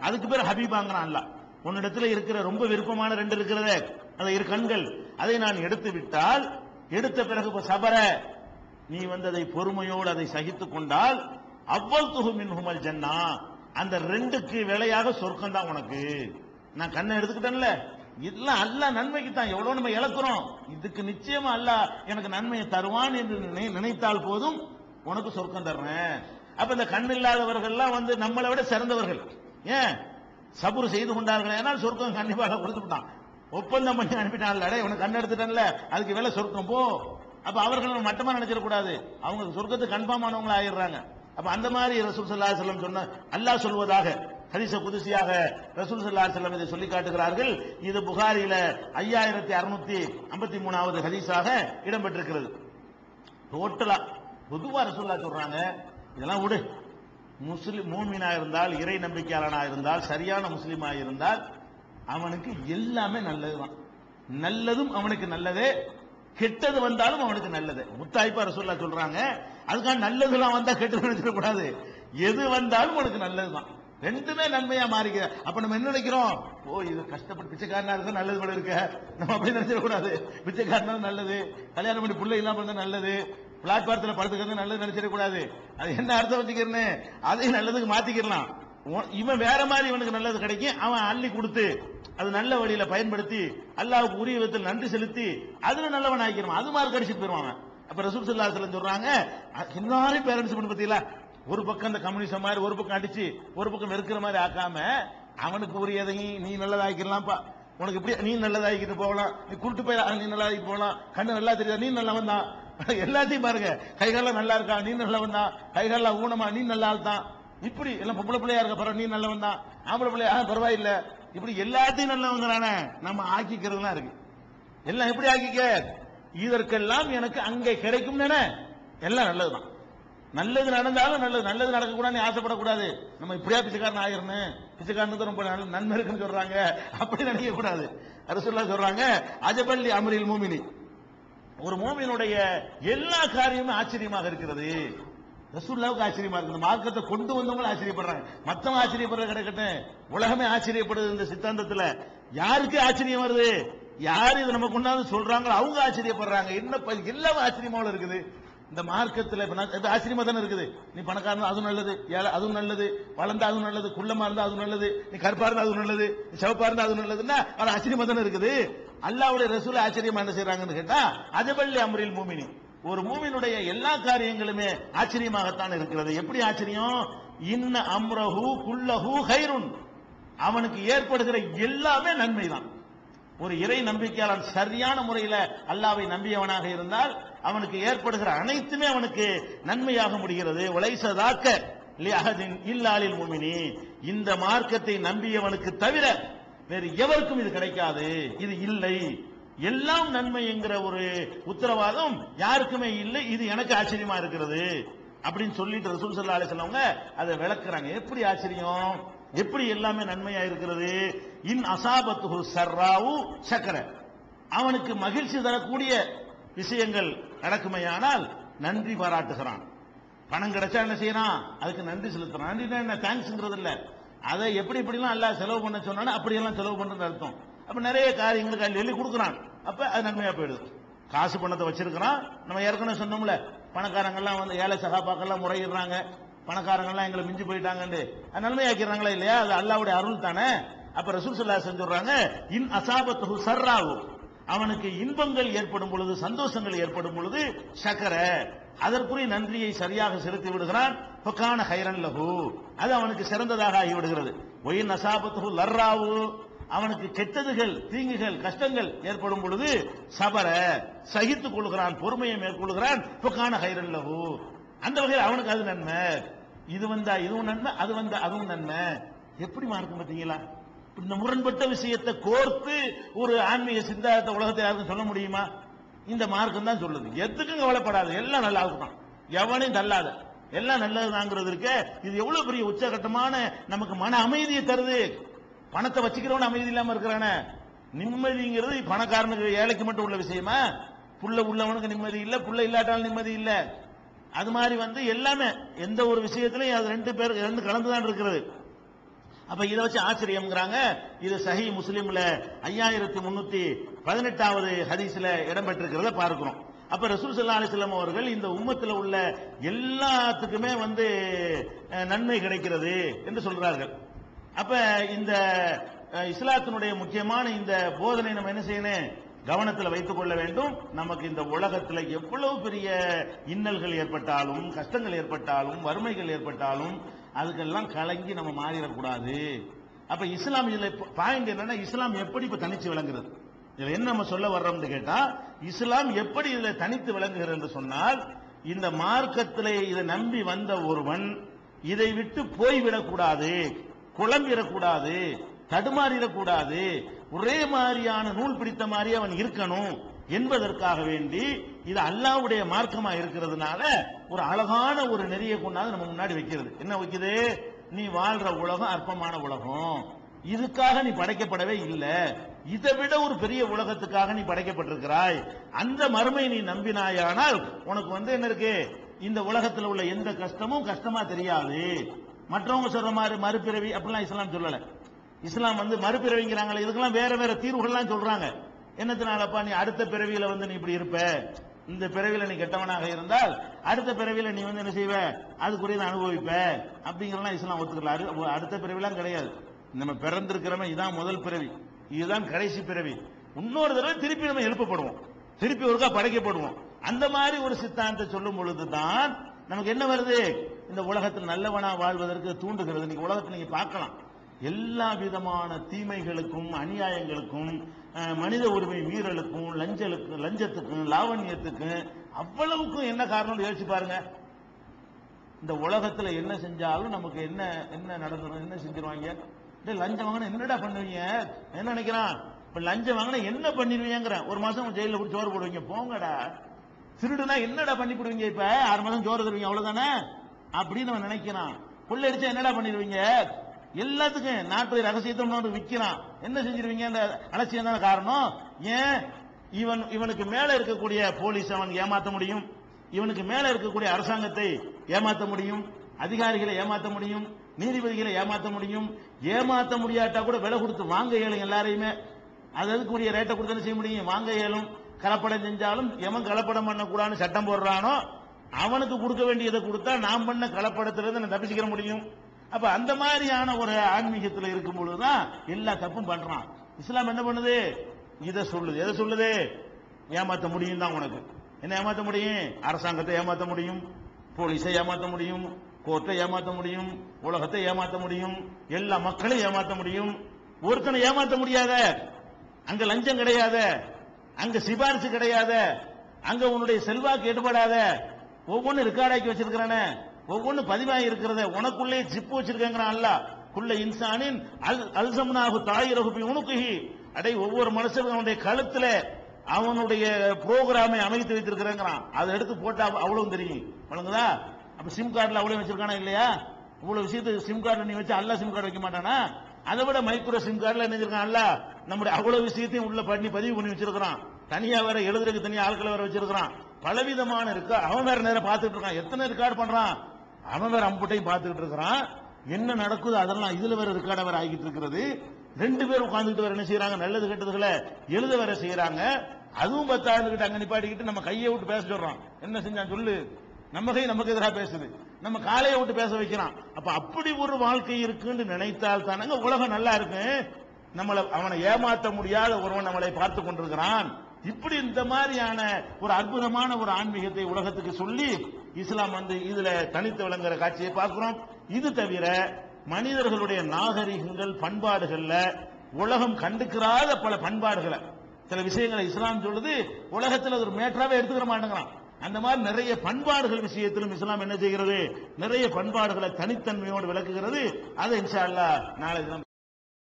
அதுக்கு பேர் ஹபீபாங்கிறான் அல்ல உன்னிடத்துல இருக்கிற ரொம்ப விருப்பமான ரெண்டு இருக்கிறதே அந்த இரு கண்கள். அதை நான் எடுத்து விட்டால் எடுத்த பிறகு சபர நீ வந்து அதை பொறுமையோடு அதை சகித்துக் கொண்டால் அவ்வள் துகு மின்ஹுமல் ஜன்னா. அந்த ரெண்டுக்கு விலையாக சொர்க்கம் தான் உனக்கு. நான் கண்ணை எடுத்துக்கிட்டேன்ல. இதெல்லாம் அல்லாஹ் நன்மைக்கு தான். எவ்வளவு நம்ம இழக்கிறோம். இதுக்கு நிச்சயமா அல்ல எனக்கு நன்மையை தருவான் என்று நினை- நினைத்தால் போதும் உனக்கு சொர்க்கம் தர்றேன். அப்ப இந்த கண் இல்லாதவர்கள்லாம் வந்து நம்மளை விட சிறந்தவர்கள். ஏன்? சபுர் செய்து கொண்டார்கள் ஏனால் சொர்க்கம் கண்டிப்பாக கொடுத்துட்டான் ஒப்பந்தம் பண்ணி அனுப்பிட்டான்ல டேய் உனக்கு கண் எடுத்துட்டேன்ல அதுக்கு வேலை சொர்க்கம் போ. அப்ப அவர்கள் மட்டமா நினைச்சிடக்கூடாது. அவங்க சொர்க்கத்துக்கு கன்ஃபார்ம் ஆனவங்களா ஆயிடுறாங்க. அப்ப அந்த மாதிரி ரசூல் சல்லா செல்லம் சொன்ன அல்லாஹ் சொல்வதாக ஹரிச குதிசியாக ரசூல் சல்லா செல்லம் இதை சொல்லி காட்டுகிறார்கள். இது புகாரில ஐயாயிரத்தி அறுநூத்தி ஐம்பத்தி மூணாவது ஹதீஸாக இடம்பெற்றிருக்கிறது. டோட்டலா பொதுவா ரசூல்லா சொல்றாங்க இதெல்லாம் விடு. முஸ்லிம் மூமினா இருந்தால் இறை நம்பிக்கையாளனா இருந்தால் சரியான முஸ்லீமா இருந்தால் அவனுக்கு எல்லாமே நல்லதுதான். நல்லதும் அவனுக்கு நல்லதே கெட்டது வந்தாலும் அவனுக்கு நல்லது. முத்தாய்ப்பா ரசூல்லா சொல்றாங்க அதுக்காக நல்லதுலாம் வந்தா கெட்டது நினைச்சிட கூடாது. எது வந்தாலும் உனக்கு நல்லதுதான். ரெண்டுமே நன்மையா மாறிக்க அப்ப நம்ம என்ன நினைக்கிறோம்? ஓ இது கஷ்டப்பட்டு பிச்சைக்காரனா இருந்தா நல்லது கூட இருக்க. நம்ம அப்படி நினைச்சிட கூடாது. பிச்சைக்காரனா நல்லது. கல்யாணம் பண்ணி பிள்ளை இல்லாம இருந்தா நல்லது. பிளாட்பாரத்துல படுத்துக்கிறது நல்லது நினைச்சிடக்கூடாது. அது என்ன அர்த்தம் வச்சுக்கிறேன்னு? அதையும் நல்லதுக்கு மாத்திக்கிறலாம் உன்- இவன் வேற மாதிரி இவனுக்கு நல்லது கிடைக்கும். அவன் அள்ளி கொடுத்து அது நல்ல வழியில பயன்படுத்தி அல்லாவுக்கு உரிய விதத்தில் நன்றி செலுத்தி அதுல நல்லவன் ஆக்கிடுவான் அது மாதிரி கடிச்சிட்டு போயிருவாங்க அப்ப ரசூல் சல்லா அலைஹி சொல்றாங்க எல்லாரும் பேரண்ட்ஸ் பண்ண பத்தியில ஒரு பக்கம் இந்த கம்யூனிசம் மாதிரி ஒரு பக்கம் அடிச்சு ஒரு பக்கம் வெறுக்கிற மாதிரி ஆக்காம அவனுக்கு உரியதையும் நீ நல்லதாக்கிடலாம்ப்பா. உனக்கு இப்படி நீ நல்லதாக்கிட்டு போகலாம். நீ குருட்டு போய் நீ நல்லதாக்கிட்டு போகலாம். கண்ணு நல்லா தெரியாது? நீ நல்லவன் தான் எல்லாத்தையும் பாருங்க. கைகாலம் நல்லா இருக்கா? நீ நல்லவன் தான். கைகாலம் ஊனமா? நீ நல்லா தான். இப்படி எல்லாம் பொம்பளை பிள்ளையா இருக்க பரவாயில்ல நீ நல்லவன் தான். ஆம்பளை பிள்ளையா? பரவாயில்ல. இப்படி எல்லாத்தையும் நல்லவங்கிறானே. நம்ம ஆக்கிக்கிறதுலாம் இருக்கு. எல்லாம் எப்படி ஆக்கிக்க? இதற்கெல்லாம் எனக்கு அங்கே கிடைக்கும் தானே? எல்லாம் நல்லதுதான். நல்லது நடந்தாலும் நல்லது. நல்லது நடக்கக்கூடாதுன்னு ஆசைப்படக்கூடாது. நம்ம இப்படியா பிச்சைக்காரன் ஆயிரணும்? பிச்சைக்காரனுக்கு ரொம்ப நல்ல நன்மை இருக்குன்னு சொல்றாங்க. அப்படி நினைக்க கூடாது அரசுல்லா சொல்றாங்க அஜபல்லி அமரில் மூமினி ஒரு மூமினுடைய எல்லா காரியமும் ஆச்சரியமாக இருக்கிறது. ரசூல்லாவுக்கு ஆச்சரியமா இருக்கு இந்த மார்க்கத்தை கொண்டு வந்தவங்களும் ஆச்சரியப்படுறாங்க. மத்தவங்க ஆச்சரியப்படுற கிடக்கட்டும் உலகமே ஆச்சரியப்படுது இந்த சித்தாந்தத்துல. யாருக்கு ஆச்சரியம் வருது? யார் இதை நம்ம கொண்டாந்து சொல்றாங்களோ அவங்க ஆச்சரியப்படுறாங்க. என்ன ப- எல்லாமே ஆச்சரியமாவில் இருக்குது. இந்த மார்க்கத்தில் இப்போ நான் இது ஆச்சரியமா தானே இருக்குது. நீ பணக்காரன் அதுவும் நல்லது. ஏழை அதுவும் நல்லது. வளர்ந்தா அதுவும் நல்லது. குள்ளமா இருந்தா அதுவும் நல்லது. நீ கருப்பா இருந்தா அதுவும் நல்லது. நீ சிவப்பாக இருந்தா அதுவும் நல்லதுன்னா அது ஆச்சரியமா தானே இருக்குது. அல்லாவுடைய ரசூல் ஆச்சரியமா என்ன செய்யறாங்கன்னு கேட்டா அதுபள்ளி அமரில் மூமினி. ஒரு மூமினுடைய எல்லா காரியங்களுமே ஆச்சரியமாகத்தான் இருக்கிறது. எப்படி ஆச்சரியம்? இன்ன அம்ரஹு குல்லஹு ஹைருன். அவனுக்கு ஏற்படுகிற எல்லாமே நன்மைதான். ஒரு இறை நம்பிக்கையாளன் சரியான முறையில அல்லாவை நம்பியவனாக இருந்தால் அவனுக்கு ஏற்படுகிற அனைத்துமே அவனுக்கு நன்மையாக முடிகிறது. உழைசதாக்க லிஅஹதின் இல்லாலில் முமினி. இந்த மார்க்கத்தை நம்பியவனுக்கு தவிர வேறு எவருக்கும் இது கிடைக்காது. இது இல்லை. எல்லாம் நன்மை என்கிற ஒரு உத்தரவாதம் யாருக்குமே இல்லை. இது எனக்கு ஆச்சரியமா இருக்கிறது. அப்படின்னு சொல்லிட்டு ரசூல் ஸல்லல்லாஹு அலைஹி அதை விளக்குறாங்க. எப்படி ஆச்சரியம்? எப்படி எல்லாமே நன்மையா இருக்கிறது? இன் அசாபத்து சர்ராவு சக்கர. அவனுக்கு மகிழ்ச்சி தரக்கூடிய விஷயங்கள் நடக்குமையானால் நன்றி பாராட்டுகிறான். பணம் கிடைச்சா என்ன செய்யறான்? அதுக்கு நன்றி செலுத்துறான். நன்றி என்ன? தேங்க்ஸ்ங்கிறது இல்லை அதை எப்படி இப்படிலாம் எல்லாம் செலவு பண்ண சொன்னா அப்படியெல்லாம் செலவு பண்றது அர்த்தம். அப்ப நிறைய காரியங்களுக்கு அள்ளி அள்ளி கொடுக்குறான். அப்ப அது நன்மையா போயிடுது. காசு பணத்தை வச்சிருக்கிறான். நம்ம ஏற்கனவே சொன்னோம்ல பணக்காரங்கெல்லாம் வந்து ஏழை சகாபாக்கெல்லாம் முறையிடுறாங்க. பணக்காரங்கெல்லாம் எங்களை மிஞ்சி போயிட்டாங்கன்னு அது நன்மையாக்கிறாங்களா இல்லையா? அது அல்லாவுடைய அருள் தானே? அப்ப ரசூல் சொல்லா செஞ்சுடுறாங்க இன் அசாபத்து சர்ராவும் அவனுக்கு இன்பங்கள் ஏற்படும் பொழுது சந்தோஷங்கள் ஏற்படும் பொழுது சக்கர. அதற்குரிய நன்றியை சரியாக செலுத்தி விடுகிறான். பக்கான ஹைரன் லகு அது அவனுக்கு சிறந்ததாக ஆகிவிடுகிறது. ஒயின் அசாபத்து லர்ராவு அவனுக்கு கெட்டதுகள் தீங்குகள் கஷ்டங்கள் ஏற்படும் பொழுது சபர சகித்துக் கொள்கிறான் பொறுமையை மேற்கொள்கிறான். பக்கான ஹைரன் லகு அந்த வகையில் அவனுக்கு அது நன்மை. இது வந்தா இதுவும் நன்மை அது வந்தா அதுவும் நன்மை. எப்படி மார்க்கம் பார்த்தீங்களா? இந்த முரண்பட்ட விஷயத்தை கோர்த்து ஒரு ஆன்மீக சித்தாந்த உலகத்தை யாருக்கும் சொல்ல முடியுமா? இந்த மார்க்கம் தான் சொல்லுது. எதுக்கும் கவலைப்படாது எல்லாம் நல்லா இருக்கும் எவனையும் தள்ளாத. எல்லாம் நல்லதுதாங்கிறதுக்கு இது எவ்வளவு பெரிய உச்சகட்டமான நமக்கு மன அமைதியை தருது. பணத்தை வச்சுக்கிறவன அமைதி இல்லாம இருக்கிறான. நிம்மதிங்கிறது பணக்காரனுக்கு ஏழைக்கு மட்டும் உள்ள விஷயமா? புள்ள உள்ளவனுக்கு நிம்மதி இல்ல புள்ள இல்லாட்டாலும் நிம்மதி இல்ல. அது மாதிரி வந்து எல்லாமே எந்த ஒரு விஷயத்திலையும் அது ரெண்டு பேர் ரெண்டு கலந்துதான் இருக்கிறது. அப்ப இதை வச்சு ஆச்சரியம்ங்கிறாங்க. இது சஹி முஸ்லீம்ல ஐயாயிரத்தி முன்னூத்தி பதினெட்டாவது ஹதீஸ்ல இடம்பெற்றிருக்கிறத பார்க்கிறோம். அப்ப ரசூல் சல்லா அலிஸ்லாம் அவர்கள் இந்த உம்மத்தில் உள்ள எல்லாத்துக்குமே வந்து நன்மை கிடைக்கிறது என்று சொல்றார்கள். அப்ப இந்த இஸ்லாத்தினுடைய முக்கியமான இந்த போதனை நம்ம என்ன செய்யணும்? கவனத்தில் வைத்துக் கொள்ள வேண்டும். நமக்கு இந்த உலகத்தில் எவ்வளவு பெரிய இன்னல்கள் ஏற்பட்டாலும் கஷ்டங்கள் ஏற்பட்டாலும் வறுமைகள் ஏற்பட்டாலும் அதுக்கெல்லாம் கலங்கி நம்ம மாறிடக்கூடாது. அப்ப இஸ்லாம் இதுல பாயிண்ட் என்னன்னா இஸ்லாம் எப்படி இப்ப தனிச்சு விளங்குறது? இதுல என்ன நம்ம சொல்ல வர்றோம்னு கேட்டா இஸ்லாம் எப்படி இதுல தனித்து விளங்குகிறது என்று சொன்னால் இந்த மார்க்கத்திலே இதை நம்பி வந்த ஒருவன் இதை விட்டு போய்விடக்கூடாது குழம்பிடக்கூடாது தடுமாறிடக்கூடாது ஒரே மாதிரியான நூல் பிடித்த மாதிரி அவன் இருக்கணும் என்பதற்காக வேண்டி இது அல்லாவுடைய மார்க்கமா இருக்கிறதுனால ஒரு அழகான ஒரு நெறியை கொண்டாந்து நம்ம முன்னாடி வைக்கிறது. என்ன வைக்குது? நீ வாழ்ற உலகம் அற்பமான உலகம். இதுக்காக நீ படைக்கப்படவே இல்லை. இதை விட ஒரு பெரிய உலகத்துக்காக நீ படைக்கப்பட்டிருக்கிறாய். அந்த மறுமை நீ நம்பினாயானால் உனக்கு வந்து என்ன இருக்கு? இந்த உலகத்தில் உள்ள எந்த கஷ்டமும் கஷ்டமா தெரியாது. மற்றவங்க சொல்ற மாதிரி மறுபிறவி அப்படிலாம் இஸ்லாம் சொல்லல. இஸ்லாம் வந்து மறுபிறவிங்கிறாங்களே இதுக்கெல்லாம் வேற வேற தீர்வுகள்லாம் சொல்றாங்க. என்னத்தினாலப்பா நீ அடுத்த பிறவியில வந்து நீ இப்படி இருப்ப? இந்த பிறவியில நீ கெட்டவனாக இருந்தால் அடுத்த பிறவியில நீ வந்து என்ன செய்வ? அதுக்குரிய அனுபவிப்ப. அப்படிங்கிறலாம் இஸ்லாம் ஒத்துக்கலாம் அடுத்த பிறவிலாம் கிடையாது. நம்ம பிறந்திருக்கிறவன் இதான் முதல் பிறவி. இதுதான் கடைசி பிறவி. இன்னொரு தடவை திருப்பி நம்ம எழுப்பப்படுவோம். திருப்பி ஒருக்கா படைக்கப்படுவோம். அந்த மாதிரி ஒரு சித்தாந்தத்தை சொல்லும் பொழுதுதான் நமக்கு என்ன வருது? இந்த உலகத்தில் நல்லவனா வாழ்வதற்கு தூண்டுகிறது. நீங்க உலகத்தில் நீங்க பார்க்கலாம். எல்லா விதமான தீமைகளுக்கும் அநியாயங்களுக்கும் அஹ், மனித உரிமை மீறலுக்கும் லஞ்சலுக்கு லஞ்சத்துக்கும் லாவண்யத்துக்கும் அவ்வளவுக்கும் என்ன காரணம் யோசிச்சு பாருங்க. இந்த உலகத்துல என்ன செஞ்சாலும் நமக்கு என்ன என்ன நடந்துடும் என்ன செஞ்சிருவாங்க? டேய் லஞ்சம் வாங்கினா என்னடா பண்ணுவீங்க? என்ன நினைக்கிறான்? இப்ப லஞ்சம் வாங்கினா என்ன பண்ணிடுவீங்கிற ஒரு மாசம் ஜெயில போட்டு சோறு போடுவீங்க. போங்கடா. திருடுனா என்னடா பண்ணி போடுவீங்க இப்ப? ஆறு மாதம் சோறு தருவீங்க அவ்வளவுதானே? அப்படின்னு அவன் நினைக்கிறான். கொள்ளடிச்சா என்னடா பண்ணிடுவீங்க? எல்லாத்துக்கும் நாட்டு ரகசியத்தை ஒன்று விற்கிறான். என்ன செஞ்சிருவீங்க அந்த அலட்சியம் தானே காரணம்? ஏன்? இவன் இவனுக்கு மேல இருக்கக்கூடிய போலீஸ் அவன் ஏமாற்ற முடியும். இவனுக்கு மேல இருக்கக்கூடிய அரசாங்கத்தை ஏமாற்ற முடியும். அதிகாரிகளை ஏமாற்ற முடியும். நீதிபதிகளை ஏமாற்ற முடியும். ஏமாத்த முடியாட்டா கூட விலை கொடுத்து வாங்க இயலும் எல்லாரையுமே. அது அதுக்குரிய ரேட்டை கொடுத்து என்ன செய்ய முடியும். வாங்க இயலும் கலப்படம் செஞ்சாலும் எவன் கலப்படம் பண்ணக்கூடாதுன்னு சட்டம் போடுறானோ அவனுக்கு கொடுக்க வேண்டியதை கொடுத்தா நாம் பண்ண கலப்படத்திலிருந்து நான் தப்பிச்சுக்கிற முடியும். அப்ப அந்த மாதிரியான ஒரு ஆன்மீகத்தில் இருக்கும் பொழுதுதான் எல்லா தப்பும் பண்றான். இஸ்லாம் என்ன பண்ணுது? இதை சொல்லுது. எதை சொல்லுது? ஏமாற்ற முடியும் தான் உனக்கு. என்ன ஏமாற்ற முடியும்? அரசாங்கத்தை ஏமாற்ற முடியும். போலீஸை ஏமாற்ற முடியும். கோர்ட்டை ஏமாற்ற முடியும் உலகத்தை ஏமாற்ற முடியும் எல்லா மக்களையும் ஏமாற்ற முடியும். ஒருத்தனை ஏமாற்ற முடியாத அங்க லஞ்சம் கிடையாத அங்க சிபாரிசு கிடையாத அங்க உன்னுடைய செல்வாக்கு எடுபடாத ஒவ்வொன்னு ரெக்கார்டாக்கி வச்சிருக்கிறானே ஒவ்வொன்னு பதிவாகி இருக்கிறத உனக்குள்ளே ஜிப்பு வச்சிருக்கேங்கிறான் அல்ல. குள்ள இன்சானின் அல் அல்சம்னாகு தாயிரகுபி உனக்குஹி. அடை ஒவ்வொரு மனுஷனும் அவனுடைய கழுத்துல அவனுடைய புரோகிராமை அமைத்து வைத்திருக்கிறேங்கிறான். அதை எடுத்து போட்டா அவ்வளவு தெரியும். வழங்குதா? அப்ப சிம் கார்டில் அவ்வளவு வச்சிருக்கானா இல்லையா? இவ்வளவு விஷயத்துக்கு சிம் கார்டு நீ வச்சு அல்ல சிம் கார்டு வைக்க மாட்டானா? அதை விட மைக்ரோ சிம் கார்டில் என்ன இருக்கான் அல்ல நம்முடைய அவ்வளவு விஷயத்தையும் உள்ள பண்ணி பதிவு பண்ணி வச்சிருக்கிறான். தனியா வேற எழுதுறதுக்கு தனியா ஆட்களை வேற வச்சிருக்கிறான். பலவிதமான இருக்கா. அவன் வேற நேரம் பார்த்துட்டு இருக்கான். எத்தனை ரெக்கார்டு பண்றான்? அவன் வேற அம்புட்டையும் பார்த்துக்கிட்டு இருக்கிறான். என்ன நடக்குது? அதெல்லாம் இதுல வேற ரெக்கார்டை வேற ஆகிட்டு இருக்கிறது. ரெண்டு பேரும் உட்காந்துக்கிட்டு வேற என்ன செய்யறாங்க நல்லது கெட்டதுகளை எழுத வேற செய்யறாங்க அதுவும் பத்தாண்டுகிட்ட அங்க நிப்பாட்டிக்கிட்டு நம்ம கையை விட்டு பேச சொல்றோம் என்ன செஞ்சான்? சொல்லு. நம்ம நமக்கு எதிராக பேசுது. நம்ம காலையை விட்டு பேச வைக்கிறான். அப்ப அப்படி ஒரு வாழ்க்கை இருக்குன்னு நினைத்தால் தானங்க உலகம் நல்லா இருக்கு. நம்மளை அவனை ஏமாற்ற முடியாத ஒருவன் நம்மளை பார்த்து கொண்டிருக்கிறான். இப்படி இந்த மாதிரியான ஒரு அற்புதமான ஒரு ஆன்மீகத்தை உலகத்துக்கு சொல்லி இஸ்லாம் வந்து இதுல தனித்து விளங்குற காட்சியை பார்க்கிறோம். இது தவிர மனிதர்களுடைய நாகரிகங்கள் பண்பாடுகள்ல உலகம் கண்டுக்கிறாத பல பண்பாடுகளை. சில விஷயங்களை இஸ்லாம் சொல்லுது உலகத்தில் ஒரு மேட்டராவே எடுத்துக்கிற மாட்டேங்கிறான். அந்த மாதிரி நிறைய பண்பாடுகள் விஷயத்திலும் இஸ்லாம் என்ன செய்கிறது? நிறைய பண்பாடுகளை தனித்தன்மையோடு விளக்குகிறது. அதை இன்ஷா அல்லா நாளை தினம்